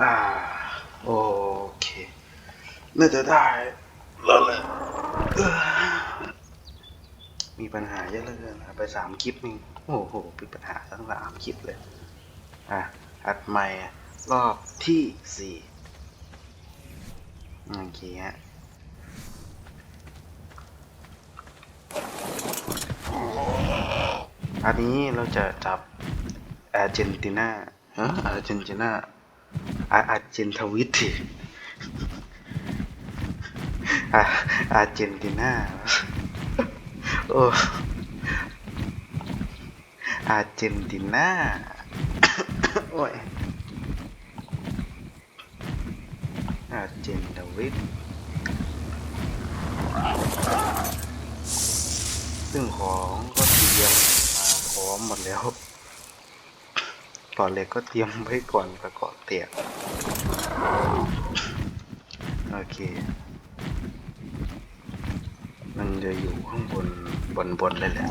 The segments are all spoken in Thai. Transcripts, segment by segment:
อ่า โอเค น่าจะได้แล้วแหละมีปัญหาเยอะเหลือเกินะไปสามคลิปนี่โอ้โหมีปัญหาทั้งสามคลิปเลย อะอัดใหม่รอบที่สี่โอเคฮะอันนี้เราจะจับอาร์เจนตินาฮะอาร์เจนตินา อาอาเจนทวิตอาอาเจนตินาโอ้อาเจนตินาโอ้ยอาเจนทวิตซึ่งของก็เตรียมมาพร้อมหมดแล้ว ก่อนเหล็กก็เตรียมไว้ก่อนประกอบเตียงโอเค มันจะอยู่ข้างบนบนบนเลยแหละ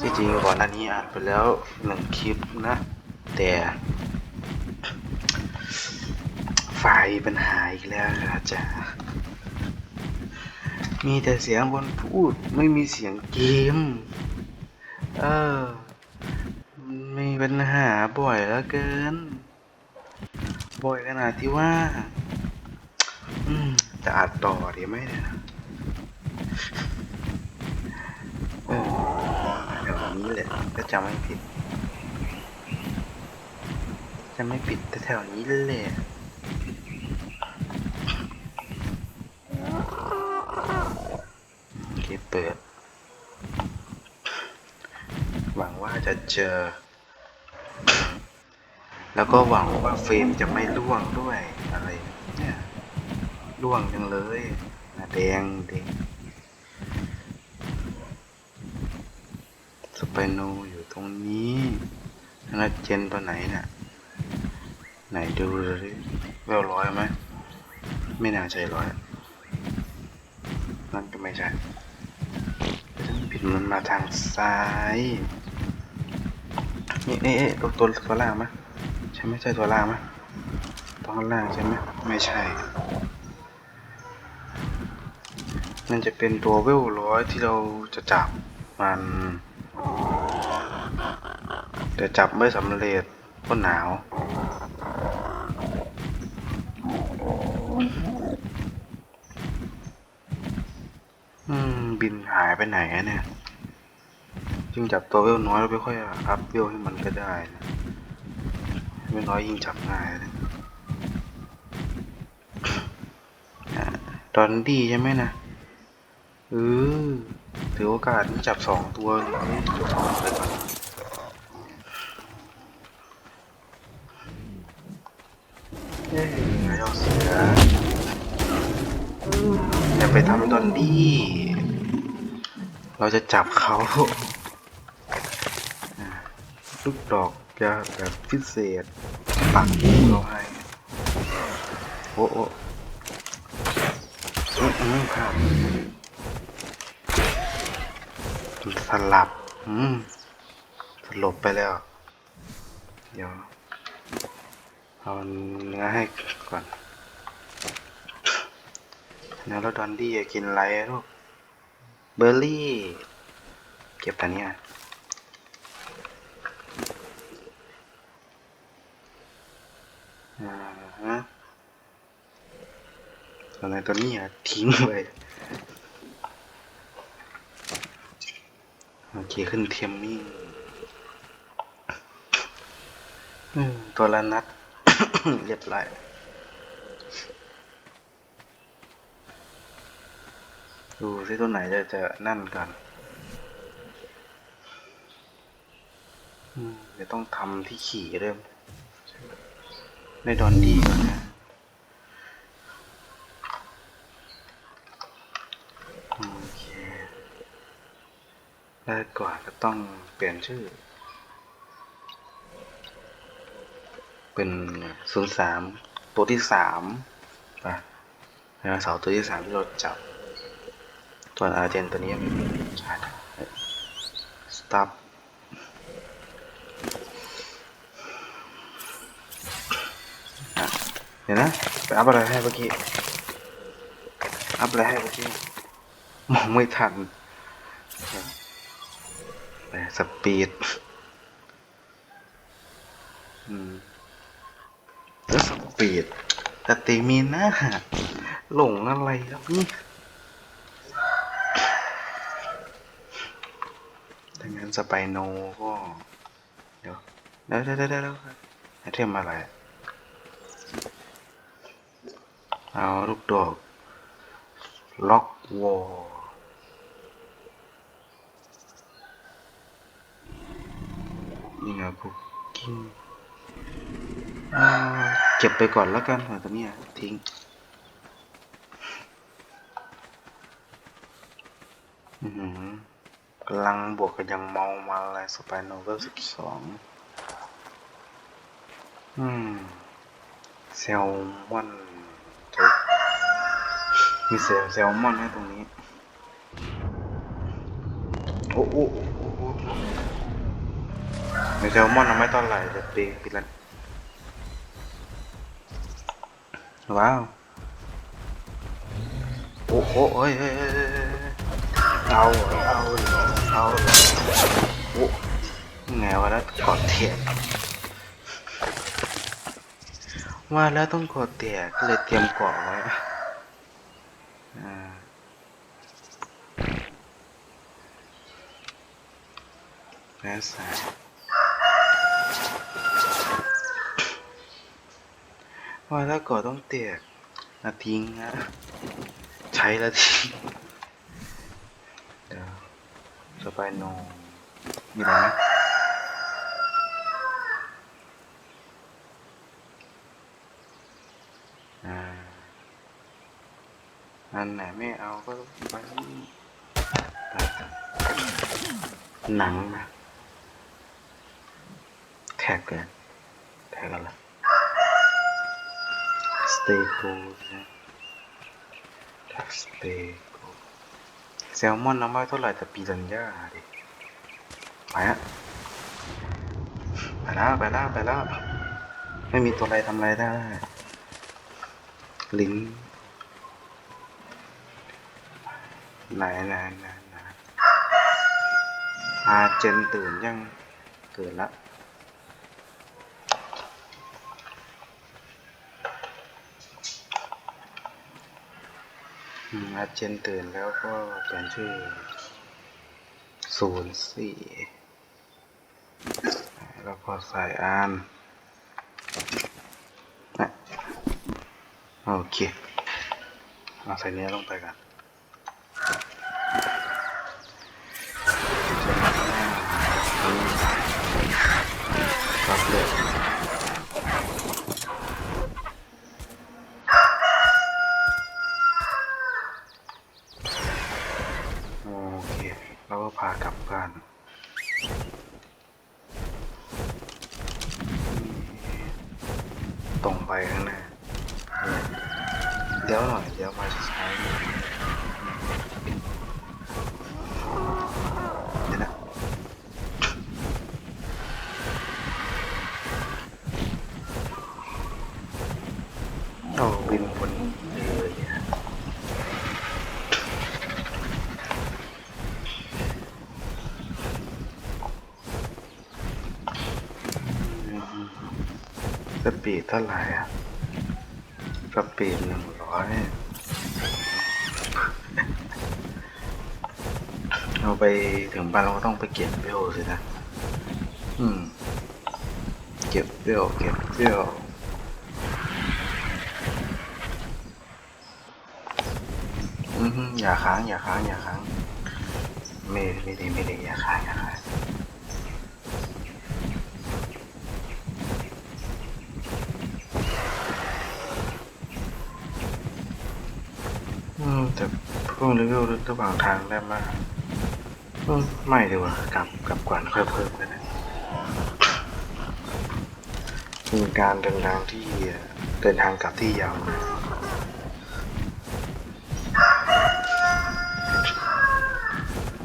ที่จริงก่อนหน้านี้อ่านไปแล้วหนึ่งคลิปนะ แต่ไฟล์ปัญหาอีกแล้วครับอาจารย์ มีแต่เสียงคนพูดไม่มีเสียงเกม เออมีปัญหาบ่อยแล้วเกิน บ่อยขนาดที่ว่า อืม จะอัดต่อดีไหมเนี่ยเออแถวนี้แหละก็จำไม่ผิด จะไม่ผิดแต่แถวนี้แหละ โอ เคเปิด หวังว่าจะเจอ แล้วก็หวังว่าเฟรมจะไม่ร่วงด้วยอะไรเนี่ยร่วงจังเลยน้าแดงดิสไปโนอยู่ตรงนี้แล้วเจนตัวไหนเนี่ยไหนดูเลยเวลร้อยไหม ไม่น่าใช่ร้อย นั่นก็ไม่ใช่ มันมาทางซ้าย นี่นี่เอ๊ะตัวตัวตัวล่างไหมยใช่ไหมใช่ตัวล่างไหมยตัวข้างล่างใช่ไหมไม่ใช่มันจะเป็นตัวเวลร้อยที่เราจะจับมัน แต่จับไม่สำเร็จก็หนาวอืม บินหายไปไหนเนี่ย ยิ่งจับตัวเวลน้อยเราไม่ค่อยอัพเวลให้มันก็ได้นะเวลน้อยยิ่งจับง่ายเลยดอนดี้ใช่ไหมนะเออถือโอกาสจับสองตัวจับสองไปก่อนเอ้ยไงเอาเสืออย่าไปทำดอนดี้ เราจะจับเขา ลูกดอกจะแบบพิเศษปักเราให้โอ้โอ้อืมอืมครับสลับ อืมสลบไปแล้ว เดี๋ยวเอาเนื้อให้ก่อนเนื้อแล้วดอนดี้จะกินอะไรอะลูกเบอร์รี่ เก็บตัวเนี้ยอ่าฮะ ส่วนในตัวนี้อะทิ้งไปโอเคขึ้นเทียมมิ่งตัวละนัด เรียบร้อยดูซิตัวไหนจะจะนั่นกันอืมเดี๋ยวต้องทำที่ขี่เริ่มได้ดอนดีก่อนนะโอเคแรกก่อนก็ ต้องเปลี่ยนชื่อ เป็นศูนย์สามตัวที่สามป่ะไดโนเสาร์ตัวที่สามที่เราจับตัวอาเจนตัวนี้ไม่มีใช่ stop อะเดี๋ยวนะไปอัพอะไรให้เมื่อกี้ อัพอะไรให้เมื่อกี้ มองไม่ทัน สปีดอืมแล้วสปีดแต่ตีมีหน้าหลงอะไรครับนี่ถ้างั้นสไปโนก็เดี๋ยวเดี๋ยวเดี๋ยวเดี๋ยวเดี๋ยวไอเทมอะไร เอาลูกดอกล็อกวอล นี่ไงคุกกิ้งเก็บไปก่อนแล้วกันเอาตัวเนี้ทิ้งกำลังบวกกับยังเมามาอะไรสไปโนเวลสิบสองอืมแซลมอนมีเซลแซลมอนให้ตรงนี้ โอ้โอ้ ซลมอนทำไม่เท่าไหร่แต่ปีปีละว้าวโอ้โหเอ้ยเอ้ยเอาเอาเอาโอ้ไงวะแล้วกดเทียบว่าแล้วต้องกดเตียก็เลยเตรียมกาะไว้แล้วใส่ ว่าแล้วกาะต้องเตียกนะทิ้งนะใช้แล้วทิ้งเดี๋ยวสไปโนมีอะไรไหมอ่าอันไหนไม่เอาก็ไปหนังนะแท็กกันแท็กอะไร stay cool นะแท็ก stay cool แซลมอนน้ำไม่เท่าไหร่แต่ปีรัญญาดิไปฮะไปแล้วไปแล้วไปแล้วไม่มีตัวอะไรทำอะไรได้ลิงไหนไหนไหนไหนอาเจนตื่นยังตื่นละ อืมอาเจนตื่นแล้วก็เปลี่ยนชื่อศูนย์สี่แล้วก็ใส่อ่านโอเค เอาใส่เนื้อลงไปกันครับเลยโอเค แล้วก็พากลับบ้าน ตรงไปข้างหน้าเดี๋ ยวหน่อยเดี๋ยวมาใช้เดี๋ยวนะโอ้บินบนเลยเนี่ยอืมสปีดเท่าไหร่อะสปีดหนึ่งร้อย เราไปถึงบ้านเราก็ต้องไปเก็บเบลสินะ อืม เก็บเบลเก็บเบลอือฮึอย่าค้าง อย่าค้าง อย่าค้าง ไม่ ไม่ได้ไม่ได้อย่าค้าง อย่าค้างอืมแต่ เพิ่มเลเวลระหว่างทางได้มากไม่ดีกว่ากลับกลับก่อนค่อยเพิ่มกันนะมีการเดินทางที่เดินทางกลับที่ยาวนาน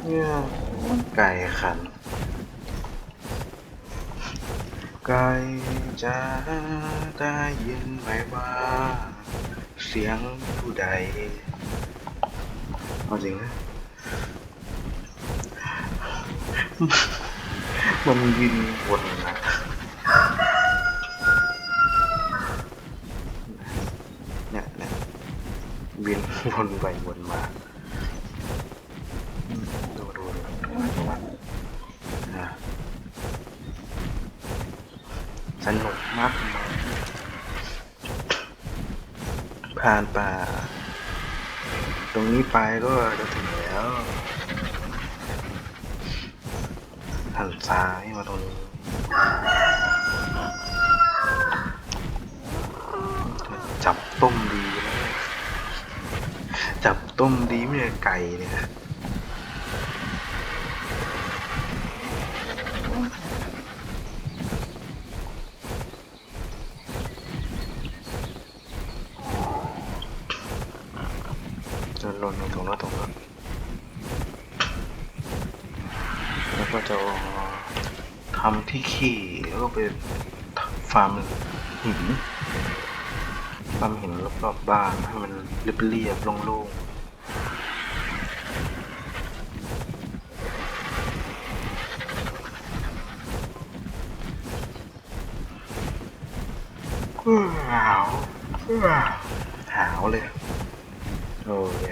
เนี่ยไก่ขัน ไกลจะได้ยินไหมว่า เสียงผู้ใด เอาจริงนะมันวินวนนะเนี่ยเนี่ยวินวนไปวนมาอืมดูดูดูดูนะสนุกมากเลยผ่านป่าต รงนี้ไปก็จะถึงแล้วหันซ้ายมาตรงนี้จับต้มดีนะจับต้มดีไม่ใช่ไก่เนี่ย หล่นลงตรงนั้นตรงนั้นแล้วก็จะทำที่ขี่แล้วก็ไปฟาร์มหินฟาร์มหินรอบๆบ้านให้มันเรียบๆโล่งๆว้าวว้าวหาวเลย โอ้ย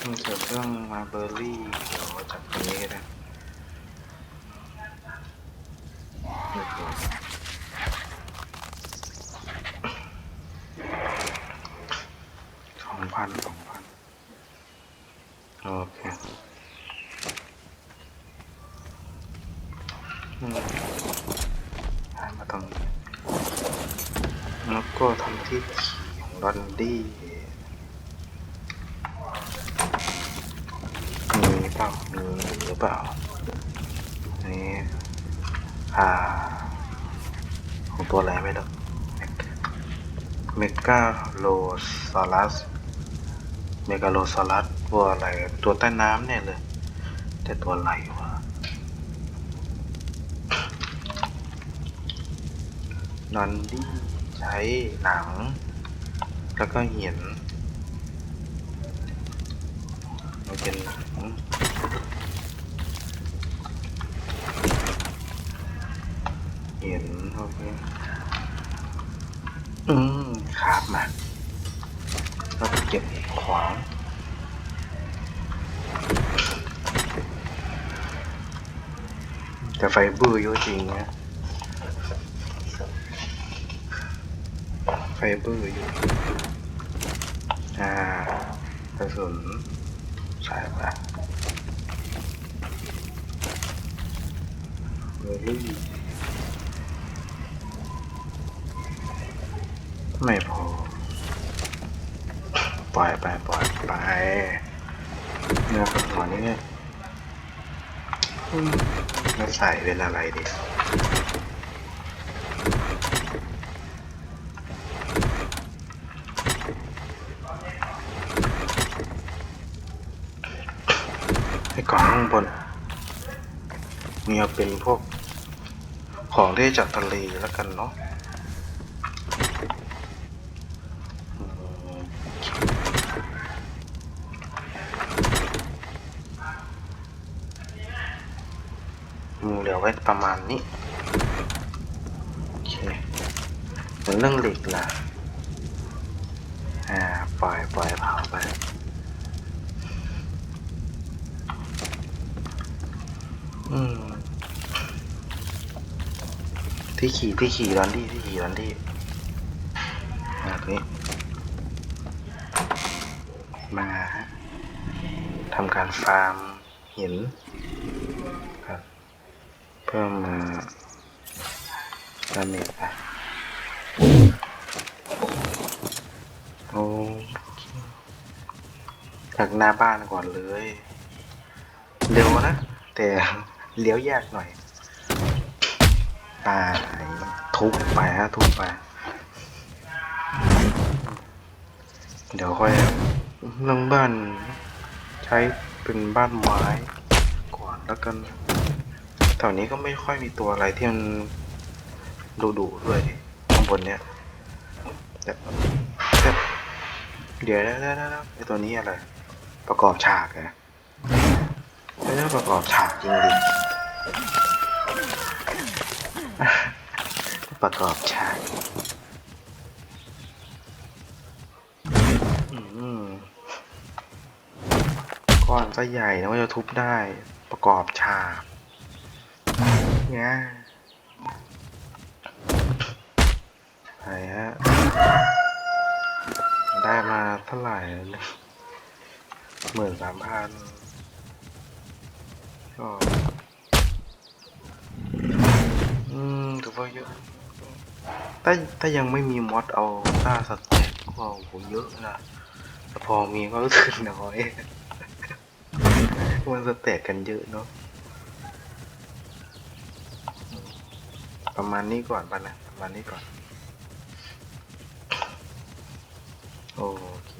สต็อกเลยงานดันดี้ก็เรื่องเลือดไปหมื่นแล้วก็ทำเมจไปโอ้มันเกี่ยวเรื่องมาเบอร์รี่เดี๋ยวจากตรงนี้นะสองพันสองพันโอเคอืมมาตรงนี้แล้วก็ทำที่ขี่ของรันดี้มี เปล่ามีหรือเปล่า นี่อ่า ของตัวอะไรไม่รู้เมกาโลซอลัส เมกาโลซอลัสตัวอะไร ตัวใต้น้ำเนี่ยเลย แต่ตัวอะไรวะนอนดี้ใช้หนัง แล้วก็เหียนมันเป็นหนัง เหียนโอเคอืมครับมาแล้วก็เก็บขวางแต่ไฟเบอร์เยอะจริงนะไฟเบอร์อยู่อ่ากระสุนใส่ไปเบอร์รี่ ไม่พอ ปล่อยไปปล่อยไปเนื้อกับหัวนี่เนี่ยมแล้วใส่เป็นอะไรดีให้ก่อนข้างบนมีเอาเป็นพวกของที่จากทะเลแล้วกันเนาะ เหลือไว้ประมาณนี้โอเคเหมือนเรื่องเหล็กล่ะอ่าปล่อยปล่อยเผาไปอืมที่ขี่ที่ขี่รันดี้ที่ขี่รันดี้มาตรงนี้มาทำการฟาร์มหิน เพิ่มมาดาเมจไปโอ้จากหน้าบ้านก่อนเลยเร็วนะ แต่เลี้ยวยากหน่อยตายทุบไปฮะทุบไป เดี๋ยวค่อยเรื่องบ้านใช้เป็นบ้านไม้ก่อนแล้วกัน ถวนี้ก็ไม่ค่อยมีตัวอะไรที่มันดุดุด้วยข้างบนเนี้ยแต่เดี๋ยวนะนะนะไอตัวนี้อะไร ประกอบฉากอะไม่ใช่ประกอบฉากจริงดิประกอบฉากก้อนก็ใหญ่นะว่าจะทุบได้ประกอบฉาก เนี่ยไหนฮะ ได้มาเท่าไหร่หมื่นสามพันก็อืมถือว่าเยอะถ้าถ้ายังไม่มีมอดเอาต้าสแต็กก็โหเยอะนะแต่พอมีก็รู้สึกน้อยมันสแต็กกันเยอะเนาะ ประมาณนี้ก่อนป่ะนะประมาณนี้ก่อน โอเค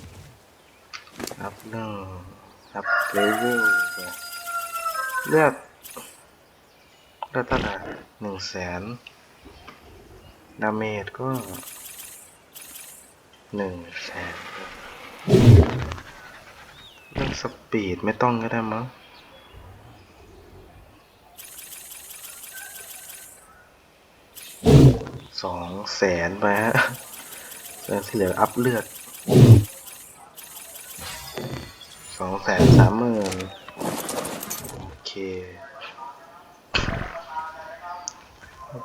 ครับเรื่องครับเลเวลเลือดเลือดเท่าไหร่หนึ่งแสนดาเมจก็หนึ่งแสนเรื่องสปีดไม่ต้องก็ได้มั้ง สองแสนไปฮะแล้วที่เหลืออัพเลือดสองแสนสามหมื่นโอเค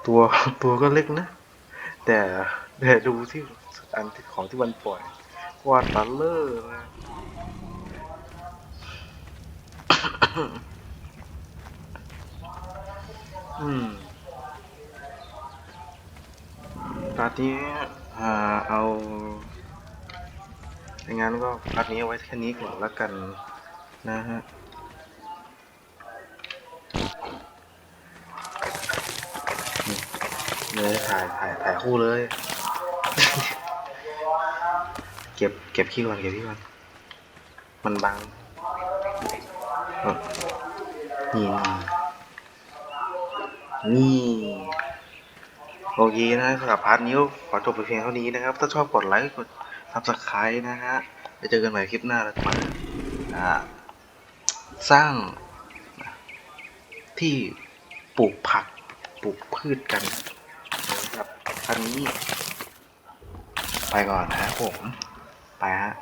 ตัวตัวก็เล็กนะ แต่แต่ดูที่อันที่ของที่มันปล่อย วาดบัลเลอร์นะอืม ตอนนี้อ่าเอาในงานก็พาร์ทนี้เอาไว้แค่นี้ก่อนแล้วกันนะฮะเลยถ่ายถ่ายถ่ายคู่เลย เก็บเก็บขี้ก่อนเก็บขี้ก่อนมันบังนี่นี่ โอเคนะสำหรับพาร์ทนี้ก็ขอจบไปเพียงเท่านี้นะครับ ถ้าชอบกดไลค์กด subscribe นะฮะไปเจอกันใหม่คลิปหน้าแล้วกันสร้างที่ปลูกผักปลูกพืชกันนะครับอันนี้ ไปก่อนนะครับผม ไปฮะ